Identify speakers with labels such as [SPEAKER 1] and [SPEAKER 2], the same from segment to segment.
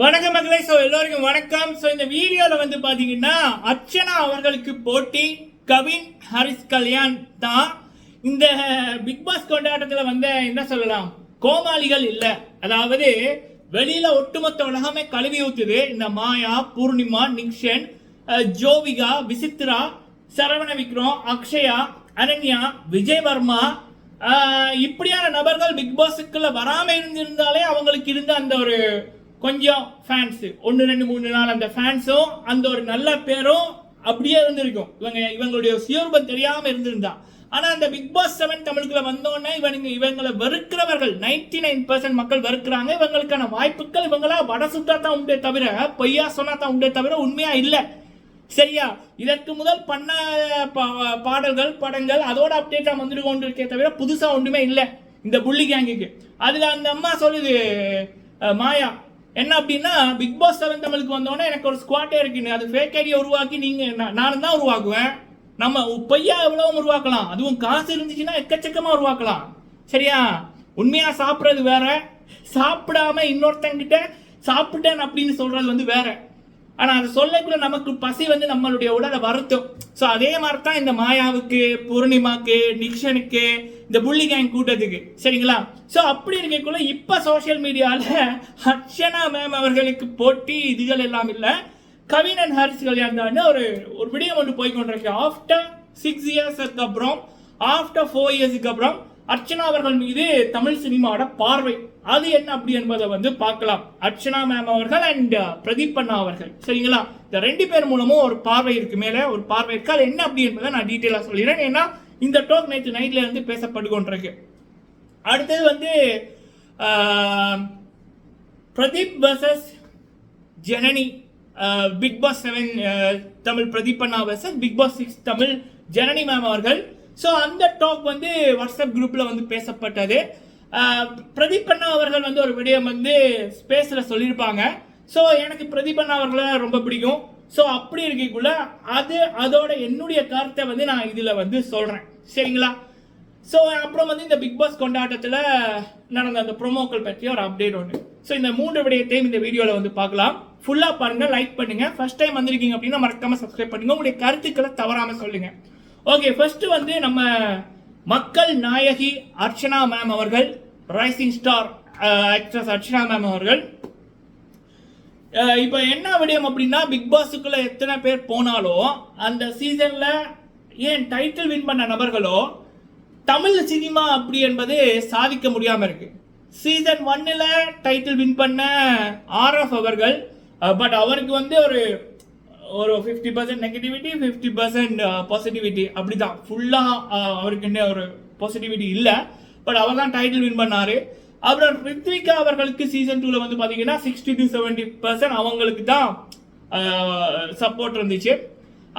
[SPEAKER 1] வணக்கம் மகளே ஸோ எல்லோருக்கும் வணக்கம். ஸோ இந்த வீடியோவில் வந்து பார்த்தீங்கன்னா அர்ச்சனா அவர்களுக்கு போட்டி கவின் ஹரிஸ் கல்யாண் தான். இந்த பிக் பாஸ் கொண்டாட்டத்தில் வந்து என்ன சொல்லலாம்? கோமாளிகள் இல்லை. அதாவது வெளியில் ஒட்டுமொத்த உலகமே கழுவி ஊத்துது. இந்த மாயா பூர்ணிமா நிக்ஷன் ஜோவிகா விசித்ரா சரவண விக்ரம் அக்ஷயா அனன்யா விஜய் வர்மா இப்படியான நபர்கள் பிக் பாஸுக்குள்ள வராமல் இருந்திருந்தாலே அவங்களுக்கு இருந்த அந்த ஒரு கொஞ்சம் ஃபேன்ஸு ஒன்று ரெண்டு மூணு நாள் அந்த ஃபேன்ஸும் அந்த ஒரு நல்ல பேரும் அப்படியே இருந்திருக்கும். இவங்க இவங்களுடைய சுயரூபம் தெரியாமல் இருந்திருந்தா. ஆனால் அந்த பிக் பாஸ் செவன் தமிழுக்குள்ள வந்தோடனே இவனுங்க இவங்களை வெறுக்கிறவர்கள். நைன்டி நைன் பர்சன்ட் மக்கள் வெறுக்கிறாங்க. இவங்களுக்கான வாய்ப்புகள் இவங்களா வட சுட்டா தான் உண்டே தவிர பொய்யா சொன்னா தான் உண்டே தவிர உண்மையா இல்லை. சரியா? இதற்கு முதல் பண்ண பா- பாடல்கள் படங்கள் அதோட அப்டேட்டாக வந்துட்டு கொண்டு இருக்கே தவிர புதுசாக ஒன்றுமே இல்லை. இந்த புள்ளி கேங்குக்கு அதில் அந்த அம்மா சொல்லுது மாயா என்ன அப்படின்னா பிக் பாஸ் செவன் தமிழுக்கு வந்தோடனே எனக்கு ஒரு ஸ்குவாட்டே இருக்குன்னு அது ஃபேக் ஐடியா உருவாக்கி நீங்க நான் நானும் தான் உருவாக்குவேன். நம்ம பொய்யா எவ்வளவும் உருவாக்கலாம். அதுவும் காசு இருந்துச்சுன்னா எக்கச்சக்கமா உருவாக்கலாம். சரியா? உண்மையா சாப்பிட்றது வேற. சாப்பிடாம இன்னொருத்தங்கிட்ட சாப்பிட்டேன் அப்படின்னு சொல்றது வந்து வேற. ஆனால் அது சொல்லக்குள்ள நமக்கு பசி வந்து நம்மளுடைய உடலை வருத்தம். ஸோ அதே மாதிரி தான் இந்த மாயாவுக்கு பூர்ணிமாக்கு நிக்ஷனுக்கு இந்த புள்ளி கேங் கூட்டத்துக்கு. சரிங்களா? ஸோ அப்படி இருக்கக்குள்ள இப்போ சோஷியல் மீடியாவில் அர்ச்சனா மேம் அவர்களுக்கு போட்டி இதுகள் எல்லாம் இல்லை. கவினன் ஹரிஸ் கல்யாணம் ஒரு ஒரு விடியம் ஒன்று போய் கொண்டிருக்கு. ஆஃப்டர் சிக்ஸ் இயர்ஸ்க்கு அப்புறம் ஆஃப்டர் ஃபோர் இயர்ஸ்க்கு அப்புறம் அர்ச்சனா அவர்கள் மீது தமிழ் சினிமாவோட பார்வை. அது என்ன அப்படி என்பதை வந்து பார்க்கலாம். அர்ச்சனா மேம் அவர்கள் அண்ட் uh, பிரதீப் அண்ணா அவர்கள். சரிங்களா? இந்த ரெண்டு பேர் மூலமும் ஒரு பார்வை இருக்கு மேல. ஒரு பார்வை இருக்கு. அது என்ன அப்படி என்பதை நான் டீட்டெயிலாக சொல்லிடுறேன். ஏன்னா இந்த டோக் நேற்று நைட்ல இருந்து பேசப்படுகொண்டிருக்கு அடுத்தது வந்து uh, Pradeep versus Janani Bigg Boss seven Tamil Pradeep அண்ணா versus Bigg Boss six Tamil Janani ma'am அவர்கள். ஸோ அந்த டாக் வந்து வாட்ஸ்அப் குரூப்பில் வந்து பேசப்பட்டது. பிரதீப் அண்ணா அவர்கள் வந்து ஒரு விடயம் வந்து ஸ்பேஸில் சொல்லியிருப்பாங்க. ஸோ எனக்கு பிரதீப் அண்ணா அவர்களை ரொம்ப பிடிக்கும். ஸோ அப்படி இருக்கக்குள்ள அது அதோட என்னுடைய கருத்தை வந்து நான் இதில் வந்து சொல்கிறேன் சரிங்களா? ஸோ அப்புறம் வந்து இந்த பிக் பாஸ் கொண்டாட்டத்தில் நடந்த அந்த ப்ரொமோக்கள் பற்றி ஒரு அப்டேட் ஒன்று ஸோ இந்த மூன்று விடயத்தையும் இந்த வீடியோவில் வந்து பார்க்கலாம். ஃபுல்லாக பாருங்கள் லைக் பண்ணுங்கள் ஃபர்ஸ்ட் டைம் வந்திருக்கீங்க அப்படின்னா மறக்காமல் சப்ஸ்கிரைப் பண்ணுங்கள் உங்களுடைய கருத்துக்களை தவறாமல் சொல்லுங்கள் ஓகே ஃபர்ஸ்ட் வந்து நம்ம மக்கள் நாயகி அர்ச்சனா மேம் அவர்கள். Rising star actress Archana ma'am அவர்கள். Uh, இப்போ என்ன விடயம் அப்படின்னா பிக் பாஸுக்குள்ளே எத்தனை பேர் போனாலும் அந்த சீசனில் ஏன் டைட்டில் வின் பண்ண நபர்களோ தமிழ் சினிமா அப்படி என்பது சாதிக்க முடியாமல் இருக்கு. சீசன் ஒன்னில் டைட்டில் வின் பண்ண ஆர்எஃப் அவர்கள் uh, பட் அவருக்கு வந்து ஒரு ஒரு fifty percent negativity fifty percent positivity அப்படிதான். ஃபுல்லாக uh, அவருக்கு என்ன ஒரு பாசிட்டிவிட்டி இல்லை. பட் அவர் தான் டைட்டில் வின் பண்ணாரு. அப்புறம் ரித்விகா அவர்களுக்கு சீசன் டூவில் வந்து பார்த்தீங்கன்னா சிக்ஸ்டி டு செவன்டி பர்சன்ட் அவங்களுக்கு தான் சப்போர்ட் இருந்துச்சு.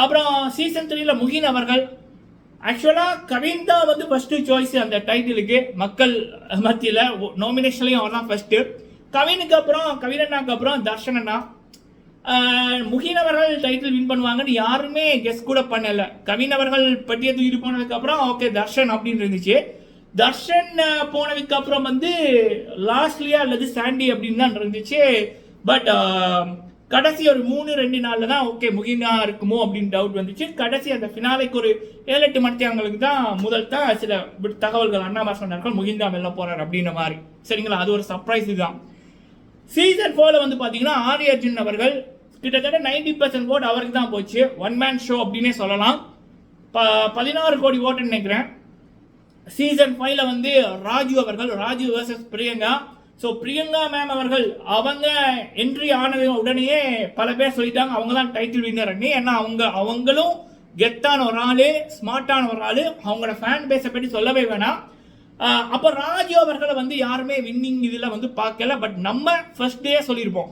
[SPEAKER 1] அப்புறம் சீசன் த்ரீல முகின் அவர்கள் ஆக்சுவலாக கவின் தான் வந்து ஃபர்ஸ்ட் சாய்ஸ் அந்த டைட்டிலுக்கு மக்கள் மத்தியில் நாமினேஷன்லையும் அவர் தான் ஃபர்ஸ்ட் கவினுக்கு அப்புறம் கவினண்ணாக்கு அப்புறம் தர்ஷன் அண்ணா. முகின் அவர்கள் டைட்டில் வின் பண்ணுவாங்கன்னு யாருமே கெஸ் கூட பண்ணல. கவின் அவர்கள் பட்டியை தூக்கிட்டு போனதுக்கு அப்புறம் ஓகே தர்ஷன் அப்படின்னு இருந்துச்சு. தர்ஷன் போனதுக்கு அப்புறம் வந்து லாஸ்ட்லியா அல்லது சாண்டி அப்படின்னு தான் இருந்துச்சு. பட் கடைசி ஒரு மூணு ரெண்டு நாளில் தான் ஓகே முகினா இருக்குமோ அப்படின்னு டவுட் வந்துச்சு. கடைசி அந்த ஃபினாலைக்கு ஒரு ஏழு எட்டு மணித்தியாங்களுக்கு தான் முதல் தான் சில தகவல்கள் அண்ணாமா சொன்னார்கள் முகிந்தா வெளில போறார் அப்படின்ற மாதிரி. சரிங்களா? அது ஒரு சர்ப்ரைஸ் தான். சீசன் ஃபோர்ல வந்து பார்த்தீங்கன்னா ஆரி அர்ஜுன் அவர்கள் கிட்டத்தட்ட நைன்டி பர்சன்ட் ஓட் அவருக்கு தான் போச்சு. ஒன் மேன் ஷோ அப்படின்னே சொல்லலாம். ப பதினாறு கோடி ஓட்டுன்னு நினைக்கிறேன். சீசன் ஃபைவ்ல வந்து ராஜு அவர்கள் Raju versus Priyanka. So Priyanka ma'am அவர்கள் அவங்க என்ட்ரி ஆனது உடனேயே பல பேர் சொல்லிட்டாங்க. அவங்க தான் டைட்டில் வின்னர் ஏன்னா அவங்க அவங்களும் கெத்தான ஒரு ஆள் ஸ்மார்ட்டான ஒரு ஆளு. அவங்களோட ஃபேன் பேஸை பற்றி சொல்லவே வேணாம். அப்போ ராஜு அவர்களை வந்து யாருமே வின்னிங் இதில் வந்து பார்க்கல. பட் நம்ம ஃபர்ஸ்ட் டே சொல்லியிருப்போம்.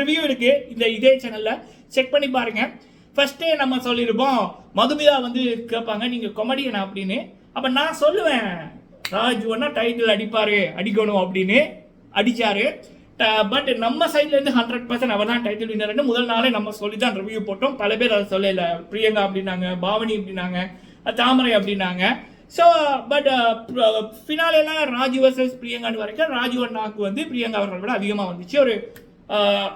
[SPEAKER 1] ரிவ்யூ இருக்கு. இந்த இதே சேனலில் செக் பண்ணி பாருங்க. டே நம்ம சொல்லியிருப்போம். மதுமிதா வந்து கேட்பாங்க நீங்கள் கொமெடியனா அப்படின்னு. அப்போ நான் சொல்லுவேன் ராஜ் ஒன்னா டைட்டில் அடிப்பார் அடிக்கணும் அப்படின்னு. அடிச்சாரு. பட் நம்ம சைட்லேருந்து ஹண்ட்ரட் பர்சன்ட் அவர் தான் டைட்டில் வின்னர்னு முதல் நாளே நம்ம சொல்லி தான் ரிவ்யூ போட்டோம். பல பேர் அதை சொல்லல. பிரியங்கா அப்படின்னாங்க பாவனி அப்படின்னாங்க தாமரை அப்படின்னாங்க. ஸோ பட் ஃபினாலேலாம் ராஜு வர்சஸ் பிரியங்கான்னு வரைக்கும் ராஜு அண்ணாக்கு வந்து பிரியங்கா அவர்கள் விட அதிகமாக வந்துச்சு. ஒரு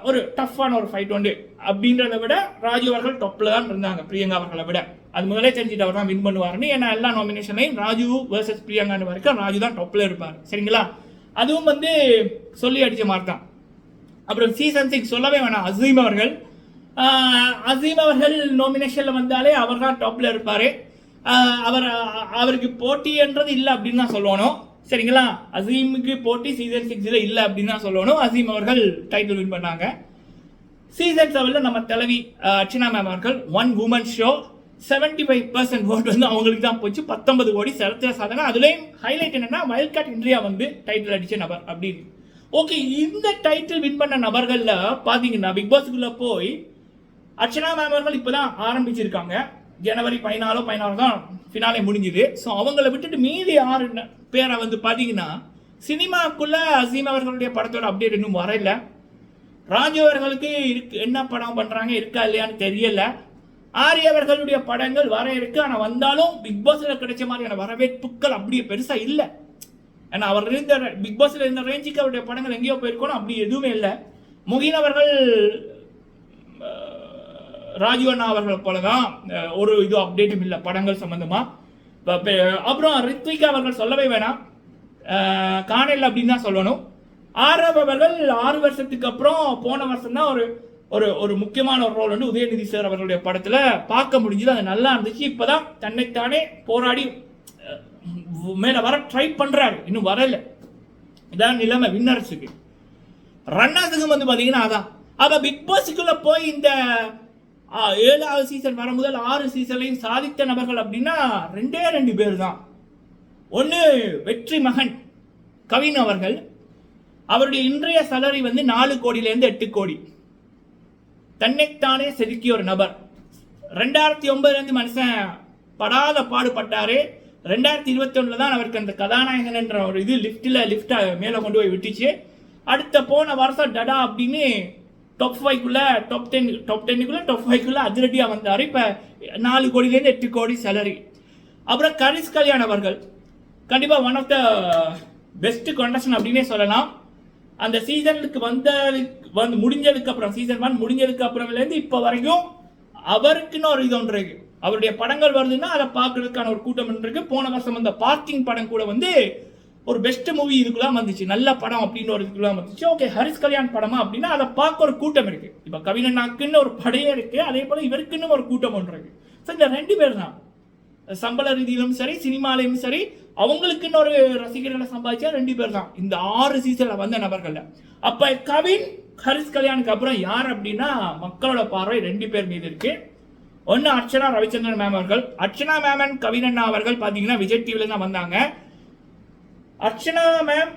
[SPEAKER 1] ஒரு டஃப்பான ஒரு ஃபைட் உண்டு. அப்படின்றத விட ராஜு அவர்கள் டொப்பில் தான் இருந்தாங்க பிரியங்கா அவர்களை விட. அது முதலே தெரிஞ்சுட்டு அவர் தான் வின் பண்ணுவார்னு ஏன்னா எல்லா நாமினேஷனையும் ராஜு வர்சஸ் பிரியங்கான்னு வரைக்கும் ராஜு தான் டொப்பில் இருப்பார். சரிங்களா? அதுவும் வந்து சொல்லி அடித்த மாதிரி தான். அப்புறம் சீசன் சிக்ஸ் சொல்லவே வேணாம். அசீம் அவர்கள். அசீம் அவர்கள் நாமினேஷனில் வந்தாலே அவர் தான் டாப்பில் இருப்பார். அவர் அவருக்கு போட்டின்றது இல்லை அப்படின்னு தான் சொல்லணும். சரிங்களா? அசீமுக்கு போட்டி சீசன் சிக்ஸில் இல்லை அப்படின்னு தான் சொல்லணும். அசீம் அவர்கள் டைட்டில் வின் பண்ணாங்க. சீசன் செவனில் நம்ம தலைவி அர்ச்சனா மேம் அவர்கள் one woman show seventy five percent vote வந்து அவங்களுக்கு தான் போச்சு. பத்தொன்பது கோடி சரித்திர சாதனை. அதுலேயும் ஹைலைட் என்னன்னா வைல்ட் கார்ட் இந்தியா வந்து டைட்டில் அடிச்ச நபர் அப்படின்னு. ஓகே இந்த டைட்டில் வின் பண்ண நபர்களில் பார்த்தீங்கன்னா பிக் பாஸ்க்குள்ளே போய் அர்ச்சனா மேம் அவர்கள் இப்போ தான் ஆரம்பிச்சிருக்காங்க. ஜனவரி பதினாலோ பதினாலு தான் ஃபினாலே முடிஞ்சுது. ஸோ அவங்கள விட்டுட்டு மீதி ஆறு பேரை வந்து பார்த்தீங்கன்னா சினிமாக்குள்ளே அசீம் அவர்களுடைய படத்தோட அப்டேட் இன்னும் வரல. ராஜு அவர்களுக்கு இருக்கு என்ன படம் பண்ணுறாங்க இருக்கா இல்லையான்னு தெரியல. ஆரியவர்களுடைய படங்கள் வர இருக்கு. ஆனால் வந்தாலும் பிக் பாஸில் கிடைச்ச மாதிரியான வரவேற்புகள் அப்படியே பெருசாக இல்லை. ஏன்னா அவர் இருந்த பிக் பாஸில் இருந்த ரேஞ்சுக்கு அவருடைய படங்கள் எங்கேயோ போயிருக்கணும் அப்படி எதுவுமே இல்லை. முகின் அவர்கள் அண்ணா அவர்களை போல தான் ஒரு இது அப்டேட்டும் இல்லை படங்கள் சம்மந்தமாக அப்புறம் ரித்விகா அவர்கள் சொல்லவே வேணாம். காணல் அப்படின்னு தான் சொல்லணும். ஆரவ் அவர்கள் ஆறு வருஷத்துக்கு அப்புறம் போன வருஷம் தான் ஒரு ஒரு ஒரு முக்கியமான ஒரு ரோல் வந்து உதயநிதி சார் அவர்களுடைய படத்தில் பார்க்க முடிஞ்சது. அது நல்லா இருந்துச்சு. இப்போ தான் தன்னைத்தானே போராடி மேலே வர ட்ரை பண்ணுறாரு இன்னும் வரலை. இதான் நிலைமை வின்னர்ஸுக்கு ரன்னர்ஸுக்கும் வந்து பார்த்தீங்கன்னா அதான். அப்போ பிக் பாஸுக்குள்ளே போய் இந்த ஏழாவது சீசன் வர முதல் ஆறு சீசன்லையும் சாதித்த நபர்கள் அப்படின்னா ரெண்டே ரெண்டு பேர் தான் ஒன்று வெற்றி மகன் கவின் அவர்கள். அவருடைய இன்றைய சலரி வந்து நாலு கோடியிலேருந்து எட்டு கோடி. தன்னைத்தானே செதுக்கிய ஒரு நபர். ரெண்டாயிரத்தி ஒன்பதுலேருந்து மனுஷன் படாத பாடுபட்டார். ரெண்டாயிரத்தி இருபத்தி தான் அவருக்கு அந்த கதாநாயகன் என்ற ஒரு இது லிஃப்ட்டில் லிஃப்ட்டை மேலே கொண்டு போய் விட்டுச்சு. அடுத்த போன வருஷம் டடா அப்படின்னு டாப் ஃபைவ்க்குள்ளே டாப் டென் டாப் டென்னுக்குள்ளே டாப் ஃபைவ்க்குள்ளே அதிரடியாக வந்தார். இப்போ நாலு கோடியிலேருந்து எட்டு கோடி சேலரி அப்புறம் கரிஸ் கல்யாண் அவர்கள். கண்டிப்பாக one of the best contestant அப்படின்னே சொல்லலாம். அந்த சீசனுக்கு வந்த வந்து முடிஞ்சதுக்கு அப்புறம் சீசன் ஒன் முடிஞ்சதுக்கு அப்புறம்லேருந்து இப்போ வரைக்கும் அவருக்குன்னு ஒரு இது ஒன்று இருக்கு. அவருடைய படங்கள் வருதுன்னா அதை பார்க்கறதுக்கான ஒரு கூட்டம் ஒன்று இருக்கு. போன வருஷம் அந்த பார்க்கிங் படம் கூட வந்து ஒரு பெஸ்ட் மூவி இதுக்குலாம் வந்துச்சு. நல்ல படம் அப்படின்னு ஒரு இதுக்குலாம் வந்துச்சு. ஓகே ஹரிஸ் கல்யாண் படமா அப்படின்னா அதை பார்க்க ஒரு கூட்டம் இருக்கு. இப்போ கவினனாக்குன்னு ஒரு படையே இருக்கு. அதே போல இவருக்குன்னு ஒரு கூட்டம் ஒன்று இருக்கு. ஸோ இந்த ரெண்டு பேர் தான். சம்பள ரீதியிலும் சரி சினிமாலையும் சரி அவங்களுக்குன்னு ஒரு ரசிகர்களை சம்பாதிச்சா ரெண்டு பேர் தான். இந்த ஆறு சீசனில் வந்த நபர்கள்ல. அப்போ கவின் ஹரிஸ் கல்யாணுக்கு அப்புறம் யார் அப்படின்னா மக்களோட பார்வை ரெண்டு பேர் மீது இருக்கு. ஒன்னு அர்ச்சனா ரவிச்சந்திரன் மேம் அவர்கள். அர்ச்சனா மேம் அண்ட் கவினண்ணா அவர்கள் பாத்தீங்கன்னா விஜய் டிவில தான் வந்தாங்க. அர்ச்சனா மேம்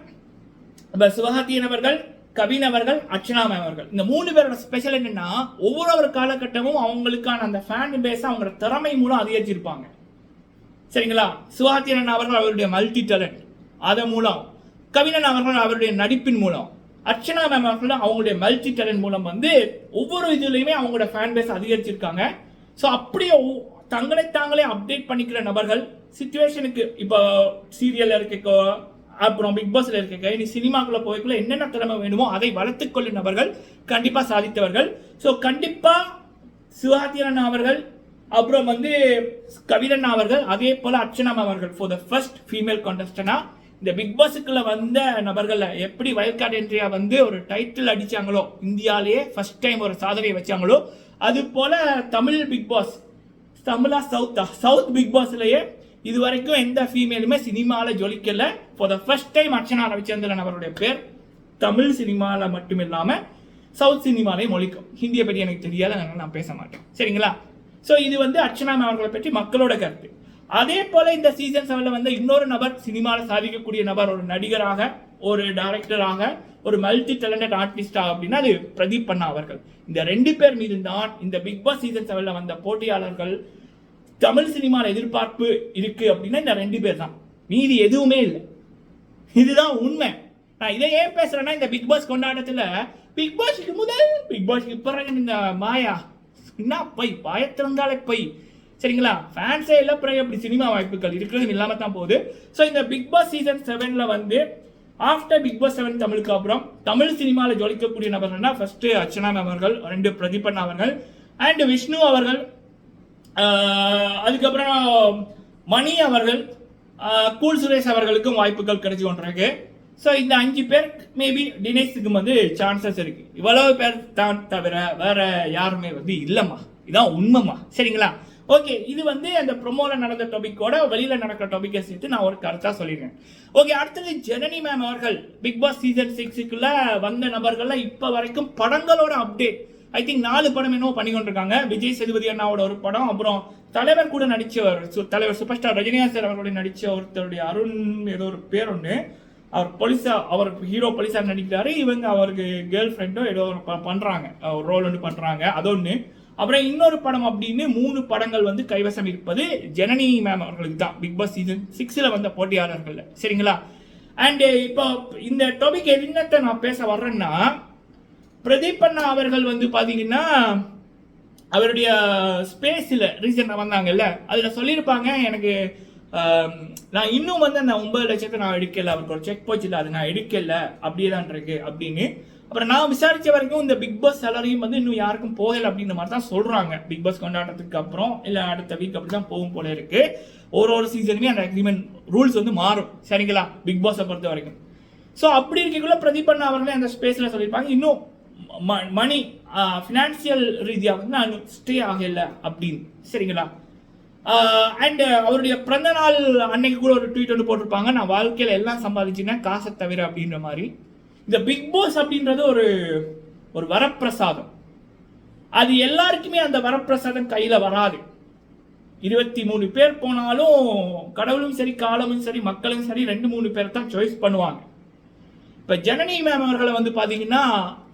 [SPEAKER 1] இப்ப சிவகார்த்தியன் அவர்கள் கவின் அவர்கள் அர்ச்சனா மேம் அவர்கள். இந்த மூணு பேரோட ஸ்பெஷல் என்னன்னா ஒவ்வொரு ஒரு காலகட்டமும் அவங்களுக்கான அந்த ஃபேன் பேஸை அவங்களோட திறமை மூலம் அதிகரிச்சிருப்பாங்க. சரிங்களா? சிவகார்த்தியன் அவர்கள் அவருடைய மல்டி டேலண்ட் அதன் மூலம். கவினன் அவர்கள் அவருடைய நடிப்பின் மூலம். அர்ச்சனா மேம் அவர்கள் அவங்களுடைய மல்டி டேலண்ட் மூலம் வந்து ஒவ்வொரு இதுலையுமே அவங்களோட ஃபேன் பேஸ் அதிகரிச்சிருக்காங்க. ஸோ அப்படியே தங்களை தாங்களே அப்டேட் பண்ணிக்கிற நபர்கள் சுச்சுவேஷனுக்கு இப்போ சீரியலில் இருக்க அப்புறம் பிக் பாஸ்ல இருக்க இனி சினிமாக்குள்ள போய்க்குள்ள என்னென்ன திறமை வேணுமோ அதை வளர்த்துக்கொள்ளும் நபர்கள் கண்டிப்பா சாதித்தவர்கள். ஸோ கண்டிப்பா சிவகார்த்தியன் அவர்கள் அப்புறம் வந்து கவிரன் அவர்கள் அதே போல அர்ச்சனா அவர்கள் ஃபார் த ஃபர்ஸ்ட் ஃபீமேல் கான்டெஸ்டனா இந்த பிக் பாஸுக்குள்ள வந்த நபர்கள் எப்படி வயல் கார்டு என்ட்ரியா வந்து ஒரு டைட்டில் அடிச்சாங்களோ இந்தியாலேயே ஃபர்ஸ்ட் டைம் ஒரு சாதனையை வச்சாங்களோ அது போல தமிழ் பிக் பாஸ் தமிழா சவுத்தா சவுத் பிக் பாஸ்லயே இது வரைக்கும் எந்த ஃபீமேலுமே சினிமாவில் ஜொலிக்கல. For the first time Archana Ravichandra நபருடைய பேர் தமிழ் சினிமாவில் மட்டும் இல்லாமல் சவுத் சினிமாலையும் ஒழிக்கும். ஹிந்தியை பற்றி எனக்கு தெரியாது அதனால நான் பேச மாட்டேன். சரிங்களா? ஸோ இது வந்து அர்ச்சனா அவர்களை பற்றி மக்களோட கருத்து. அதே போல இந்த சீசன் செவன்ல வந்து இன்னொரு நபர் சினிமாவில் சாதிக்கக்கூடிய நபர் ஒரு நடிகராக ஒரு டைரக்டராக ஒரு மல்டி டேலண்டட் ஆர்டிஸ்டாக அப்படின்னா அது பிரதீப் பண்ணா அவர்கள். இந்த ரெண்டு பேர் மீது தான் இந்த பிக் பாஸ் சீசன் செவன்ல வந்த போட்டியாளர்கள் தமிழ் சினிமாவில் எதிர்பார்ப்பு இருக்கு அப்படின்னா இந்த ரெண்டு பேர் தான். மீதி எதுவுமே இல்லை. இதுதான் உண்மை. நான் இதை ஏன் பேசுறேன்னா இந்த பிக் பாஸ் கொண்டாட்டத்துல பிக் பாஸ்க்கு முதல் பிக் பாஸ்க்கு பிறகு இந்த மாயா என்ன பை பாயத்திறந்தாலே பை. சரிங்களா? ஃபேன்ஸே இல்லை பிறகு அப்படி சினிமா வாய்ப்புகள் இருக்கிறது இல்லாமல் தான் போகுது. ஸோ இந்த பிக் பாஸ் சீசன் செவனில் வந்து ஆஃப்டர் பிக் பாஸ் செவன் தமிழுக்கு அப்புறம் தமிழ் சினிமாவில் ஜொலிக்கக்கூடிய நபர்கள்னா ஃபஸ்ட்டு அர்ச்சனா அவர்கள் ரெண்டு பிரதீபன் அவர்கள் அண்ட் விஷ்ணு அவர்கள் அதுக்கப்புறம் மணி அவர்கள் கூல் சுரேஷ் அவர்களுக்கும் வாய்ப்புகள் கிடைச்சி கொண்டிருக்கு. ஸோ இந்த அஞ்சு பேர் மேபி டினேஸுக்கு வந்து சான்சஸ் இருக்கு. இவ்வளவு பேர் தான் தவிர வேற யாருமே வந்து இல்லைம்மா. இதான் உண்மைம்மா. சரிங்களா? ஓகே இது வந்து அந்த ப்ரொமோவில் நடந்த டாபிக்கோட வெளியில் நடக்கிற டாபிக்கை சேர்த்து நான் ஒரு கருத்தாக சொல்லிடுறேன். ஓகே அடுத்தது ஜனனி மேம் அவர்கள் பிக் பாஸ் சீசன் சிக்ஸுக்குள்ள வந்த நபர்கள்ல இப்போ வரைக்கும் படங்களோட அப்டேட் ஐ திங்க் நாலு படம் என்னவோ பண்ணி கொண்டிருக்காங்க. விஜய் சேதுபதி அண்ணாவோட ஒரு படம் அப்புறம் தலைவர் கூட நடிச்சவர் சு- தலைவர் சூப்பர் ஸ்டார் ரஜினிகாந்த் அவர்களுடைய நடித்த ஒருத்தருடைய அருண் ஏதோ ஒரு பேர் ஒன்று அவர் போலீஸா அவர் ஹீரோ போலீஸாக நடிக்கிறாரு. இவங்க அவருக்கு கேர்ள் ஃப்ரெண்டோ ஏதோ ஒரு ப- ஒரு ரோல் ஒன்று பண்றாங்க அதொன்று அப்புறம் இன்னொரு படம் அப்படின்னு மூணு படங்கள் வந்து கைவசம் இருப்பது ஜனனி மேம் அவர்களுக்கு தான் பிக் பாஸ் சீசன் சிக்ஸில் வந்த போட்டியாளர்கள் சரிங்களா? அண்ட் இப்போ இந்த டாபிக் என்னத்தை நான் பேச வர்றேன்னா பிரதீப் அண்ணா அவர்கள் வந்து பார்த்தீங்கன்னா அவருடைய ஸ்பேஸில் ரீசெண்டாக வந்தாங்கல்ல. அதில் சொல்லியிருப்பாங்க எனக்கு நான் இன்னும் வந்து அந்த ஒன்பது லட்சத்தை நான் எடுக்கல அவருக்கு ஒரு செக் போச்சு இல்லை அது நான் எடுக்கல அப்படியே தான் இருக்கு அப்படின்னு. அப்புறம் நான் விசாரிச்ச வரைக்கும் இந்த பிக் பாஸ் சேலரியும் வந்து இன்னும் யாருக்கும் போகல அப்படின்ற மாதிரி தான் சொல்றாங்க. பிக் பாஸ் கொண்டாட்டத்துக்கு அப்புறம் இல்லை அடுத்த வீக் அப்படி தான் போகும் போல இருக்கு. ஒரு ஒரு சீசனுமே அந்த அக்ரிமெண்ட் ரூல்ஸ் வந்து மாறும். சரிங்களா? பிக் பாஸை பொறுத்த வரைக்கும். ஸோ அப்படி இருக்கக்குள்ள பிரதீபன் அவர்களே அந்த ஸ்பேஸில் சொல்லியிருப்பாங்க இன்னும் ம- மணி ஃபினான்சியல் ரீதியாக வந்து நான் ஸ்டே ஆகல அப்படின்னு. சரிங்களா? அண்ட் அவருடைய பிறந்த நாள் அன்னைக்கு கூட ஒரு ட்வீட் வந்து போட்டிருப்பாங்க நான் வாழ்க்கையில் எல்லாம் சம்பாதிச்சினேன் காசை தவிர அப்படின்ற மாதிரி. இந்த பிக் பாஸ் அப்படின்றது ஒரு ஒரு வரப்பிரசாதம். அது எல்லாருக்குமே அந்த வரப்பிரசாதம் கையில் வராது. இருபத்தி மூணு பேர் போனாலும் கடவுளும் சரி காலமும் சரி மக்களும் சரி ரெண்டு மூணு பேர் தான் சாய்ஸ் பண்ணுவாங்க. இப்போ ஜனனி மேம் அவர்களை வந்து பார்த்தீங்கன்னா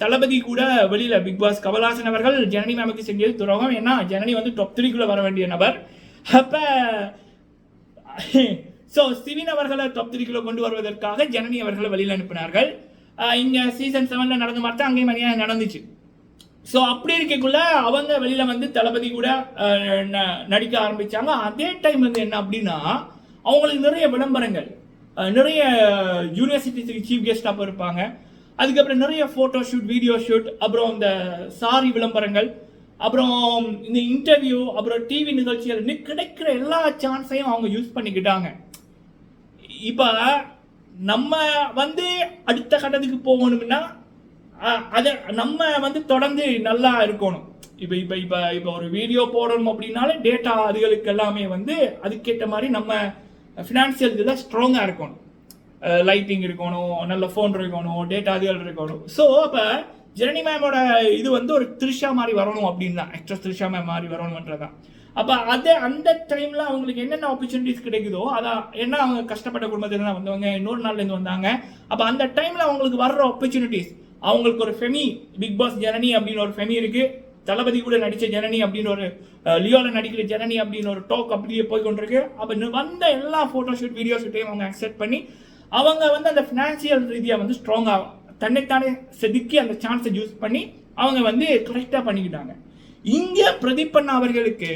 [SPEAKER 1] தளபதி கூட வெளியில் பிக் பாஸ் கமல்ஹாசன் அவர்கள் ஜனனி மேமுக்கு செஞ்சது துரோகம். ஏன்னா ஜனனி வந்து டாப் த்ரீக்குள்ளே வர வேண்டிய நபர். அப்போ ஸோ சிவின் அவர்களை டாப் த்ரீக்குள்ளே கொண்டு வருவதற்காக ஜனனி அவர்களை வெளியில் அனுப்பினார்கள். இங்கே சீசன் செவனில் நடந்த மாதிரி தான் அங்கேயும் மணியாக நடந்துச்சு. ஸோ அப்படி இருக்கக்குள்ள அவங்க வெளியில் வந்து தளபதி கூட நடிக்க ஆரம்பித்தாங்க அதே டைம் வந்து என்ன அப்படின்னா அவங்களுக்கு நிறைய விளம்பரங்கள். நிறைய யூனிவர்சிட்டிஸுக்கு சீஃப் கெஸ்டாக இருப்பாங்க. அதுக்கப்புறம் நிறைய ஃபோட்டோ ஷூட் வீடியோ ஷூட் அப்புறம் இந்த சாரி விளம்பரங்கள் அப்புறம் இந்த இன்டர்வியூ அப்புறம் டிவி நிகழ்ச்சிகள் கிடைக்கிற எல்லா சான்ஸையும் அவங்க யூஸ் பண்ணிக்கிட்டாங்க. இப்போ நம்ம வந்து அடுத்த கட்டத்துக்கு போகணும்னா அதை நம்ம வந்து தொடர்ந்து நல்லா இருக்கணும். இப்போ இப்போ இப்போ இப்போ ஒரு வீடியோ போடணும் அப்படின்னாலே டேட்டா அதுகளுக்கு எல்லாமே வந்து அதுக்கேற்ற மாதிரி நம்ம ஃபினான்சியல் இதில் ஸ்ட்ராங்காக இருக்கணும். லைட்டிங் இருக்கணும் நல்ல ஃபோன் இருக்கணும் டேட்டா அதுகள் இருக்கணும். ஸோ அப்போ ஜெரணி மேமோட இது வந்து ஒரு த்ரிஷா மாதிரி வரணும் அப்படின்னு தான் ஆக்ட்ரஸ் த்ரிஷா மேம் மாதிரி வரணுன்றதான் அப்போ அது அந்த டைமில் அவங்களுக்கு என்னென்ன ஆப்பர்ச்சுனிட்டிஸ் கிடைக்குதோ அதான் என்ன அவங்க கஷ்டப்பட்ட குடும்பத்துல தான் வந்தவங்க இன்னொரு நாள்லேருந்து வந்தாங்க. அப்போ அந்த டைமில் அவங்களுக்கு வர்ற ஆப்பர்ச்சுனிட்டிஸ் அவங்களுக்கு ஒரு ஃபெமி பிக் பாஸ் ஜனனி அப்படின்னு ஒரு ஃபெமி இருக்குது தளபதி கூட நடித்த ஜனனி அப்படின்னு ஒரு லியோவில் லியோல நடிக்கிற ஜனனி அப்படின்னு ஒரு டோக் அப்படியே போய் கொண்டிருக்கு அப்போ வந்த எல்லா ஃபோட்டோ ஷூட் வீடியோ ஷூட்டையும் அவங்க அக்செப்ட் பண்ணி அவங்க வந்து அந்த ஃபினான்சியல் ரீதியாக வந்து ஸ்ட்ராங்காக தன்னைத்தானே செதுக்கி அந்த சான்ஸை யூஸ் பண்ணி அவங்க வந்து கரெக்டாக பண்ணிக்கிட்டாங்க. இங்கே பிரதீப் அவர்களுக்கு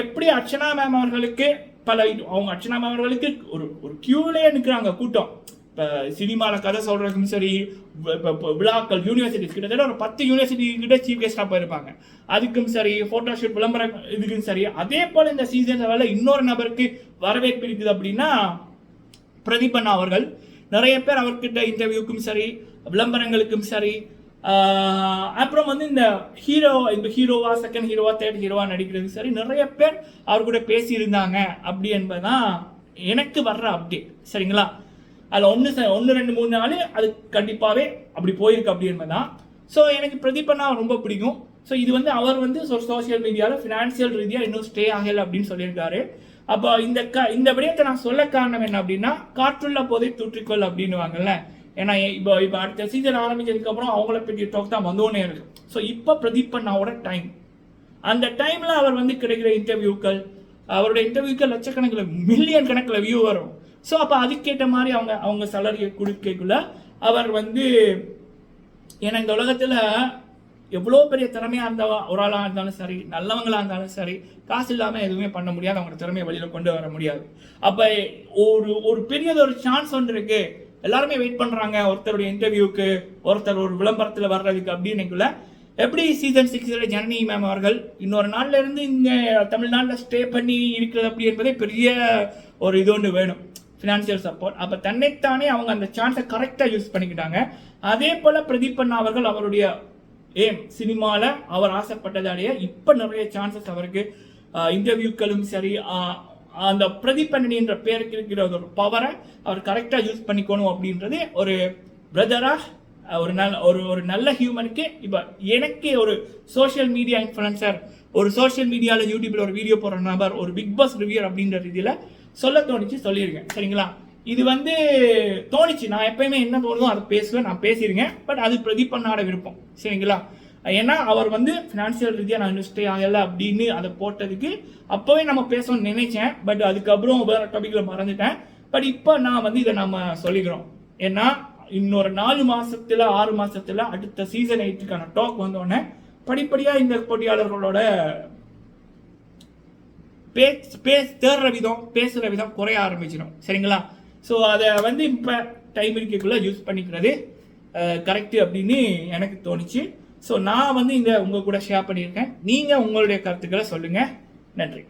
[SPEAKER 1] எப்படி அர்ச்சனா மேம் அவர்களுக்கு பல அவங்க அர்ச்சனா மேம் அவர்களுக்கு ஒரு ஒரு கியூலே நிற்கிறாங்க கூட்டம். இப்போ சினிமாவில் கதை சொல்கிறதுக்கும் சரி இப்போ விழாக்கள் யூனிவர்சிட்டிஸ் கிட்டத்தட்ட ஒரு பத்து யூனிவர்சிட்டி கிட்ட சீஃப் கெஸ்டாக போயிருப்பாங்க. அதுக்கும் சரி ஃபோட்டோஷூட் விளம்பரம் இதுக்கும் சரி அதே போல் இந்த சீசன் வேலை இன்னொரு நபருக்கு வரவேற்பு இருக்குது அப்படின்னா பிரதீப் அண்ணா அவர்கள். நிறைய பேர் அவர்கிட்ட இன்டர்வியூக்கும் சரி விளம்பரங்களுக்கும் சரி அப்புறம் வந்து இந்த ஹீரோ இந்த ஹீரோவா செகண்ட் ஹீரோவா தேர்ட் ஹீரோவா நடிக்கிறது சரி நிறைய பேர் அவர் கூட பேசியிருந்தாங்க அப்படி என்பதுதான் எனக்கு வர்ற அப்டேட் சரிங்களா? அதில் ஒன்று ஒன்று ரெண்டு மூணு நாள் அது கண்டிப்பாகவே அப்படி போயிருக்கு அப்படி என்பதுதான். ஸோ எனக்கு பிரதீபன்னா ரொம்ப பிடிக்கும். ஸோ இது வந்து அவர் வந்து சோஷியல் மீடியாவில் ஃபினான்சியல் ரீதியாக இன்னும் ஸ்டே ஆகலை அப்படின்னு சொல்லியிருக்காரு. அப்போ இந்த க இந்த விடயத்தை நான் சொல்ல காரணம் என்ன அப்படின்னா காற்றுள்ள போதை தூற்றிக்கொள் அப்படின்னுவாங்கல்ல ஏன்னா இப்போ இப்போ அடுத்த சீசன் ஆரம்பிச்சதுக்கப்புறம் அவங்கள பற்றி டாக் தான் வந்தோன்னே இருக்கு. ஸோ இப்போ பிரதீப் பண்ணாவோட டைம் அந்த டைமில் அவர் வந்து கிடைக்கிற இன்டர்வியூக்கள் அவரோட இன்டர்வியூக்கள் லட்சக்கணக்கில் மில்லியன் கணக்கில் வியூ வரும். ஸோ அப்போ அதுக்கேற்ற மாதிரி அவங்க அவங்க சலரியை கொடுக்கக்குள்ள அவர் வந்து ஏன்னா இந்த உலகத்தில் எவ்வளோ பெரிய திறமையாக இருந்த ஒரு ஆளாக இருந்தாலும் சரி நல்லவங்களாக இருந்தாலும் சரி காசு இல்லாமல் எதுவுமே பண்ண முடியாது அவங்க திறமையை வெளியில் கொண்டு வர முடியாது. அப்போ ஒரு ஒரு பெரியது ஒரு சான்ஸ் ஒன்று இருக்குது எல்லாருமே வெயிட் பண்ணுறாங்க ஒருத்தருடைய இன்டர்வியூக்கு ஒருத்தர் ஒரு விளம்பரத்தில் வர்றதுக்கு அப்படின்னுக்குள்ள எப்படி சீசன் சிக்ஸில் ஜனனி மேம் அவர்கள் இன்னொரு நாளில் இருந்து இங்கே தமிழ்நாட்டில் ஸ்டே பண்ணி இருக்கிறது அப்படி என்பதே பெரிய ஒரு இது ஒன்று வேணும். ஃபினான்ஷியல் சப்போர்ட் அப்போ தன்னைத்தானே அவங்க அந்த சான்ஸை கரெக்டாக யூஸ் பண்ணிக்கிட்டாங்க. அதே போல் பிரதீப் அண்ணா அவர்கள் அவருடைய ஏம் சினிமாவில் அவர் ஆசைப்பட்டதாலேயே இப்போ நிறைய சான்சஸ் அவருக்கு இன்டர்வியூக்களும் சரி அந்த பிரதீப் என்ற பேருக்கு இருக்கிற ஒரு பவரை அவர் கரெக்டாக யூஸ் பண்ணிக்கணும் அப்படின்றது ஒரு பிரதராக ஒரு நல்ல ஒரு ஒரு நல்ல ஹியூமனுக்கு இப்போ எனக்கு ஒரு சோஷியல் மீடியா இன்ஃப்ளூன்சர் ஒரு சோஷியல் மீடியாவில் யூடியூப்பில் ஒரு வீடியோ போடுற நபர் ஒரு பிக் பாஸ் ரிவியூர் அப்படின்ற ரீதியில் சொல்ல தோணிச்சு சொல்லியிருக்கேன். சரிங்களா? இது வந்து தோணுச்சு. நான் எப்பயுமே என்ன தோணுதோ அதை பேசுவேன் நான் பேசியிருக்கேன். பட் அது பிரதீப் விருப்பம். சரிங்களா? ஏன்னா அவர் வந்து ஃபினான்ஷியல் ரீதியாக நான் இன்வெஸ்டே ஆகலை அப்படின்னு அதை போட்டதுக்கு அப்போவே நம்ம பேசணும்னு நினைச்சேன். பட் அதுக்கப்புறம் வேறு டாபிக்கில் மறந்துட்டேன். பட் இப்போ நான் வந்து இதை நம்ம சொல்லிக்கிறோம். ஏன்னா இன்னொரு நாலு மாதத்தில் ஆறு மாதத்தில் அடுத்த சீசன் எயிட்டுக்கான டாக் வந்தோடனே படிப்படியாக இந்த போட்டியாளர்களோட பேஸ் பேச தேடுற விதம் பேசுகிற விதம் குறைய ஆரம்பிச்சிடும் சரிங்களா? ஸோ அதை வந்து இப்போ டைம் இருக்கக்குள்ளே யூஸ் பண்ணிக்கிறது கரெக்டு அப்படின்னு எனக்கு தோணுச்சு. ஸோ நான் வந்து இங்கே உங்கள் கூட ஷேர் பண்ணியிருக்கேன். நீங்கள் உங்களுடைய கருத்துக்களை சொல்லுங்கள் நன்றி.